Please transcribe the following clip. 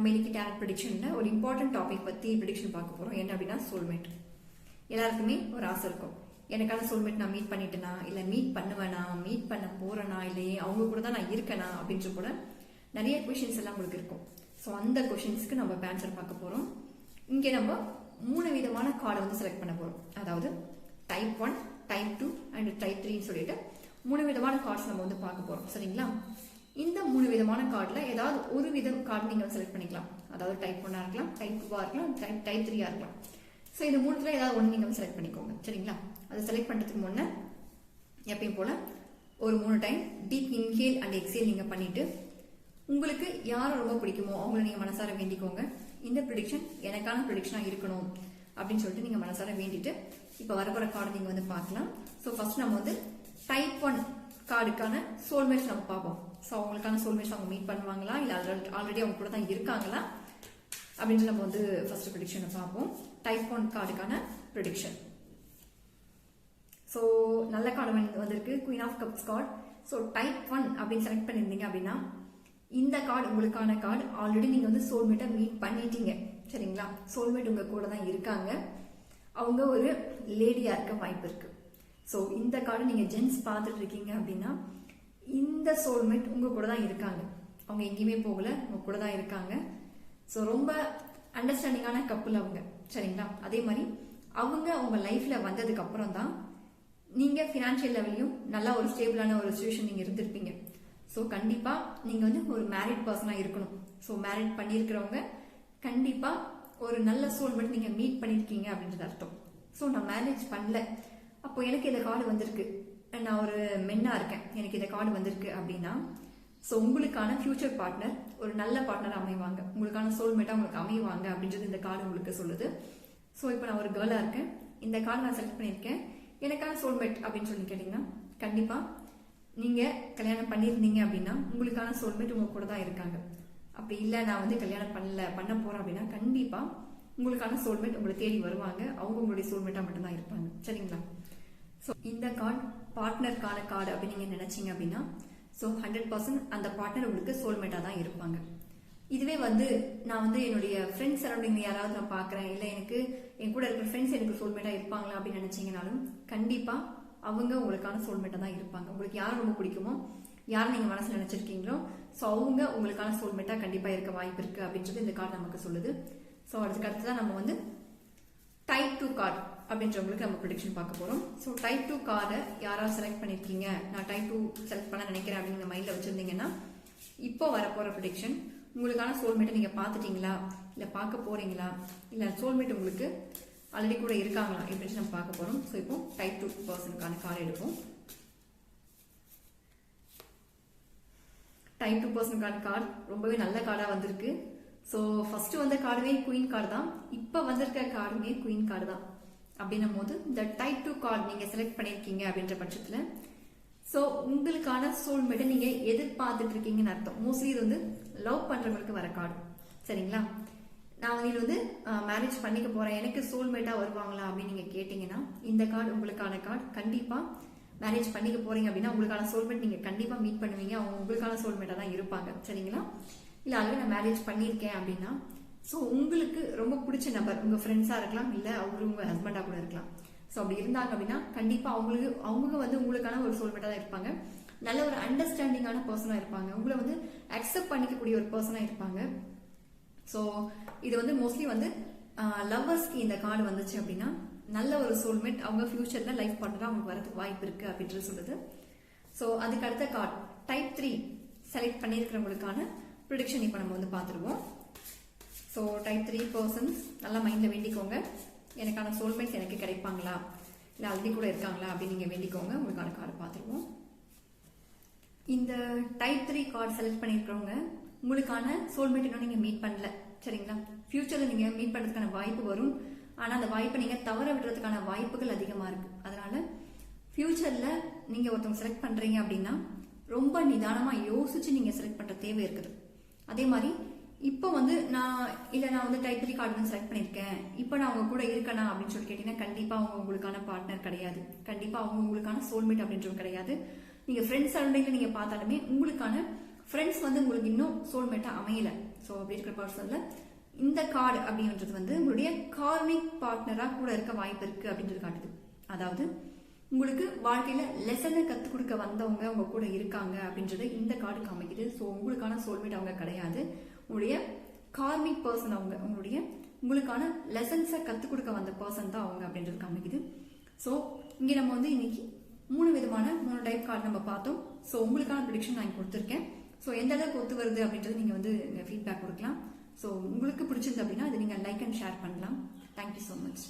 நம்ம இன்னைக்கு டேரட் ப்ரிடிக்ஷனில் ஒரு இம்பார்ட்டன்ட் டாபிக் பற்றி ப்ரிடிக்ஷன் பார்க்க போகிறோம் என்ன அப்படின்னா சோல்மேட் எல்லாருக்குமே ஒரு ஆசை இருக்கும். எனக்கான சோல்மேட் நான் மீட் பண்ணிட்டேனா? இல்லை மீட் பண்ணுவேனா? மீட் பண்ண போறேனா? இல்லையே அவங்க கூட தான் நான் இருக்கேனா? அப்படின்ற கூட நிறைய கொஷின்ஸ் எல்லாம் உங்களுக்கு இருக்கும். ஸோ அந்த கொஷின்ஸ்க்கு நம்ம ஆன்சர் பார்க்க போகிறோம் இங்கே நம்ம மூணு விதமான கார்டை வந்து செலக்ட் பண்ண போகிறோம் அதாவது type one type two and type த்ரீன்னு சொல்லிட்டு மூணு விதமான கார்ட்ஸ் நம்ம வந்து பார்க்க போகிறோம் சரிங்களா? இந்த மூணு விதமான கார்டில் ஏதாவது ஒரு விதம் கார்டு நீங்கள் செலக்ட் பண்ணிக்கலாம். அதாவது டைப் ஒன்னாக இருக்கலாம் டைப் டூவாக இருக்கலாம் டைப் டைப் த்ரீயாக இருக்கலாம். ஸோ இந்த மூணுத்தில் ஏதாவது ஒன்று நீங்கள் செலக்ட் பண்ணிக்கோங்க. சரிங்களா? அதை செலக்ட் பண்ணுறதுக்கு முன்னே எப்பயும் போல் ஒரு மூணு time deep inhale and exhale நீங்கள் பண்ணிவிட்டு உங்களுக்கு யாரை ரொம்ப பிடிக்குமோ அவங்கள நீங்கள் மனசார வேண்டிக்கோங்க. இந்த ப்ரிடிக்ஷன் எனக்கான ப்ரிடிக்ஷனாக இருக்கணும் அப்படின்னு சொல்லிட்டு நீங்கள் மனசார வேண்டிட்டு இப்போ வரப்போகிற கார்டு நீங்கள் வந்து பார்க்கலாம். ஸோ ஃபர்ஸ்ட் நம்ம வந்து டைப் ஒன் கார்டுக்கான சோல்மேட்ஸ் நம்ம பார்ப்போம். ஸோ அவங்களுக்கான சோல்மேட்ஸ் அவங்க மீட் பண்ணுவாங்களா? இல்லை ஆல்ரெடி அவங்க கூட தான் இருக்காங்களா? அப்படின்னு நம்ம வந்து ஃபர்ஸ்ட் ப்ரிடிக்ஷனை பார்ப்போம். டைப் ஒன் கார்டுக்கான ப்ரிடிக்ஷன் ஸோ நல்ல கார்டு வந்திருக்கு. Queen of cups card so type one அப்படின்னு செலக்ட் பண்ணியிருந்தீங்க அப்படின்னா இந்த கார்டு உங்களுக்கான கார்டு ஆல்ரெடி நீங்கள் வந்து சோல்மேட்டை மீட் பண்ணிட்டீங்க. சரிங்களா? சோல்மேட் உங்கள் கூட தான் இருக்காங்க. அவங்க ஒரு லேடியாக இருக்க வாய்ப்பு இருக்குது ஸோ இந்த கார்டு நீங்கள் ஜென்ஸ் பார்த்துட்டு இருக்கீங்க அப்படின்னா இந்த சோல்மேட் உங்கள் கூட தான் இருக்காங்க. அவங்க எங்கேயுமே போகல உங்கள் கூட தான் இருக்காங்க. ஸோ ரொம்ப அண்டர்ஸ்டாண்டிங்கான கப்பில் அவங்க. சரிங்களா? அதே மாதிரி அவங்க அவங்க லைஃப்பில் வந்ததுக்கப்புறம் தான் நீங்கள் ஃபினான்ஷியல் லெவல்லையும் நல்லா ஒரு ஸ்டேபிளான ஒரு சுச்சுவேஷன் நீங்கள் இருந்திருப்பீங்க. ஸோ கண்டிப்பாக நீங்கள் வந்து ஒரு மேரிட் பர்சனாக இருக்கணும். ஸோ மேரிட் பண்ணியிருக்கிறவங்க கண்டிப்பாக ஒரு நல்ல சோல்மெண்ட் நீங்கள் மீட் பண்ணியிருக்கீங்க அப்படின்றது அர்த்தம். ஸோ நான் மேரேஜ் பண்ணல. அப்போ எனக்கு இந்த கார்டு வந்திருக்கு. நான் ஒரு மென்னா இருக்கேன். எனக்கு இந்த கார்டு வந்திருக்கு அப்படின்னா ஸோ உங்களுக்கான ஃபியூச்சர் பார்ட்னர் ஒரு நல்ல பார்ட்னர் அமைவாங்க. உங்களுக்கான சோல்மேட்டாக உங்களுக்கு அமைவாங்க அப்படின்றது இந்த கார்டு உங்களுக்கு சொல்லுது. ஸோ இப்போ நான் ஒரு கேர்ளாக இருக்கேன். இந்த கார்டு நான் செலக்ட் பண்ணியிருக்கேன். எனக்கான சோல்மேட் அப்படின்னு சொல்லி கேட்டிங்கன்னா கண்டிப்பாக நீங்கள் கல்யாணம் பண்ணியிருந்தீங்க அப்படின்னா உங்களுக்கான சோல்மேட் உங்கள் கூட தான் இருக்காங்க. அப்படி இல்லை நான் வந்து கல்யாணம் பண்ணல பண்ண போகிறேன் அப்படின்னா கண்டிப்பாக உங்களுக்கான சோல்மேட் உங்களை தேடி வருவாங்க. அவங்க உங்களுடைய சோல்மேட்டாக மட்டும்தான் இருப்பாங்க. சரிங்களா? ஸோ இந்த கார்டு பார்ட்னருக்கான கார்டு அப்படின்னு நீங்கள் நினைச்சீங்க அப்படின்னா ஸோ ஹண்ட்ரட் பர்சன்ட் அந்த பார்ட்னர் உங்களுக்கு சோல்மேட்டாக தான் இருப்பாங்க. இதுவே வந்து நான் வந்து என்னுடைய ஃப்ரெண்ட்ஸ் சரௌண்டிங் யாராவது நான் பார்க்குறேன். இல்லை எனக்கு என் கூட இருக்கிற ஃப்ரெண்ட்ஸ் எனக்கு சோல்மேட்டாக இருப்பாங்களா அப்படின்னு நினச்சிங்கனாலும் கண்டிப்பாக அவங்க உங்களுக்கான சோல்மேட்டாக தான் இருப்பாங்க. உங்களுக்கு யார் ரொம்ப பிடிக்குமோ யார் நீங்கள் மனசில் நினச்சிருக்கீங்களோ ஸோ அவங்க உங்களுக்கான சோல்மேட்டாக கண்டிப்பாக இருக்க வாய்ப்பு இருக்குது அப்படின்றது இந்த கார்டு நமக்கு சொல்லுது. ஸோ அதுக்கு அடுத்து தான் நம்ம வந்து டைப் டூ கார்டு அப்படின்றவங்களுக்கு நம்ம ப்ரொடிக்ஷன் பார்க்க போகிறோம் ஸோ டைப் டூ கார்டை யாராவது செலக்ட் பண்ணியிருக்கீங்க நான் டைப் டூ செலக்ட் பண்ண நினைக்கிறேன் அப்படின்னு மைண்டில் வச்சுருந்தீங்கன்னா இப்போ வரப்போகிற ப்ரொடிக்ஷன் உங்களுக்கான சோல்மேட்டை நீங்கள் பார்த்துட்டீங்களா? இல்லை பார்க்க போகிறீங்களா இல்லை சோல்மேட் உங்களுக்கு ஆல்ரெடி கூட இருக்காங்களா? எப்படி நம்ம பார்க்க போகிறோம் ஸோ இப்போ டைப் டூ பர்சனுக்கான கார் எடுப்போம். டைப் டூ பர்சனுக்கான கார்டு ரொம்பவே நல்ல கார்டாக வந்திருக்கு. ஸோ ஃபஸ்ட்டு வந்த கார்டுமே குயின் கார்டு தான். இப்போ வந்திருக்க கார்டுமே குயின் கார்டு தான். அப்படின்னும் போது இந்த டைப் டூ கார்டு நீங்கள் செலக்ட் பண்ணியிருக்கீங்க அப்படின்ற பட்சத்தில் ஸோ உங்களுக்கான சோல்மேட்டை நீங்கள் எதிர்பார்த்துட்டு இருக்கீங்கன்னு அர்த்தம். மோஸ்ட்லி இது வந்து லவ் பண்ணுறவங்களுக்கு வர கார்டு சரிங்களா? நான் வந்து இது வந்து மேரேஜ் பண்ணிக்க போகிறேன் எனக்கு சோல்மேட்டாக வருவாங்களா அப்படின்னு நீங்கள் கேட்டிங்கன்னா இந்த கார்டு உங்களுக்கான கார்டு கண்டிப்பாக மேரேஜ் பண்ணிக்க போகிறீங்க அப்படின்னா உங்களுக்கான சோல்மேட் நீங்கள் கண்டிப்பாக மீட் பண்ணுவீங்க. அவங்க உங்களுக்கான சோல்மேட்டாக தான் இருப்பாங்க. சரிங்களா? இல்லை ஆல்ரெடி நான் மேரேஜ் பண்ணியிருக்கேன் அப்படின்னா ஸோ உங்களுக்கு ரொம்ப பிடிச்ச நபர் உங்கள் ஃப்ரெண்ட்ஸாக இருக்கலாம் இல்லை அவரு உங்கள் ஹஸ்பண்டாக கூட இருக்கலாம். ஸோ அப்படி இருந்தாங்க அப்படின்னா கண்டிப்பாக அவங்களுக்கு அவங்க வந்து உங்களுக்கான ஒரு சோல்மெட்டாக தான் இருப்பாங்க. நல்ல ஒரு அண்டர்ஸ்டாண்டிங்கான பர்சனாக இருப்பாங்க. உங்களை வந்து அக்செப்ட் பண்ணிக்கக்கூடிய ஒரு பர்சனாக இருப்பாங்க. ஸோ இது வந்து மோஸ்ட்லி வந்து லவ்வர்ஸ்க்கு இந்த கார்டு வந்துச்சு அப்படின்னா நல்ல ஒரு சோல்மேட் அவங்க ஃப்யூச்சரில் லைஃப் பார்ட்னராக அவங்களுக்கு வரதுக்கு வாய்ப்பு இருக்குது அப்படின்றது சொல்லுது. ஸோ அதுக்கு அடுத்த கார்டு டைப் த்ரீ செலக்ட் பண்ணியிருக்கிறவங்களுக்கான ப்ரிடிக்ஷன் இப்போ நம்ம வந்து பார்த்துருவோம். ஸோ டைப் த்ரீ பர்சன்ஸ் நல்லா மைண்டில் வேண்டிக்கோங்க. எனக்கான சோல்மேட்ஸ் எனக்கு கிடைப்பாங்களா? இல்லை ஆல்ரெடி கூட இருக்காங்களா? அப்படின்னு நீங்கள் வேண்டிக்கோங்க. உங்களுக்கான கார்டு பார்த்துருவோம். இந்த டைப் த்ரீ கார்டு செலக்ட் பண்ணியிருக்கிறவங்க உங்களுக்கான சோல்மேட் இன்னும் நீங்கள் மீட் பண்ணல. சரிங்களா? ஃபியூச்சரில் நீங்கள் மீட் பண்ணுறதுக்கான வாய்ப்பு வரும். ஆனால் அந்த வாய்ப்பை நீங்கள் தவற விடுறதுக்கான வாய்ப்புகள் அதிகமாக இருக்குது அதனால் ஃபியூச்சரில் நீங்கள் ஒருத்தவங்க செலக்ட் பண்ணுறீங்க அப்படின்னா ரொம்ப நிதானமாக யோசிச்சு நீங்கள் செலக்ட் பண்ணுற தேவை இருக்குது. அதே மாதிரி இப்போ வந்து நான் இல்லை நான் வந்து டைப்ரி கார்டு வந்து செலக்ட் பண்ணியிருக்கேன். இப்போ நான் அவங்க கூட இருக்கேனா அப்படின்னு சொல்லி கேட்டீங்கன்னா கண்டிப்பாக அவங்க உங்களுக்கான பார்ட்னர் கிடையாது. கண்டிப்பாக அவங்க உங்களுக்கான சோல்மேட் அப்படின்றது கிடையாது. நீங்கள் ஃப்ரெண்ட்ஸ் சரௌண்டிங்கில் நீங்கள் பார்த்தாலுமே உங்களுக்கான ஃப்ரெண்ட்ஸ் வந்து உங்களுக்கு இன்னும் சோல்மேட்டாக அமையலை. ஸோ அப்படி இருக்கிற பர்சனில் இந்த கார்டு அப்படின்றது வந்து உங்களுடைய கார்மிக் பார்ட்னராக கூட இருக்க வாய்ப்பு இருக்குது அப்படின்றது காட்டுது. அதாவது உங்களுக்கு வாழ்க்கையில லெசனை கற்றுக் கொடுக்க வந்தவங்க உங்க கூட இருக்காங்க அப்படின்றது இந்த கார்டு காமிக்குது. ஸோ உங்களுக்கான சோல்மேட் அவங்க கிடையாது. உங்களுடைய கார்மிக் பர்சன் அவங்க உங்களுடைய உங்களுக்கான லெசன்ஸை கற்றுக் கொடுக்க வந்த பர்சன் தான் அவங்க அப்படின்றது காமிக்குது. ஸோ இங்கே நம்ம வந்து இன்னைக்கு மூணு விதமான மூணு டைப் கார்டு நம்ம பார்த்தோம். ஸோ உங்களுக்கான ப்ரிடிக்ஷன் நான் கொடுத்துருக்கேன். ஸோ எந்த அளவுக்கு ஒத்து வருது அப்படின்றது நீங்கள் வந்து ஃபீட்பேக் கொடுக்கலாம். ஸோ உங்களுக்கு பிடிச்சிருந்து அப்படின்னா அதை நீங்கள் லைக் அண்ட் ஷேர் பண்ணலாம். Thank you so much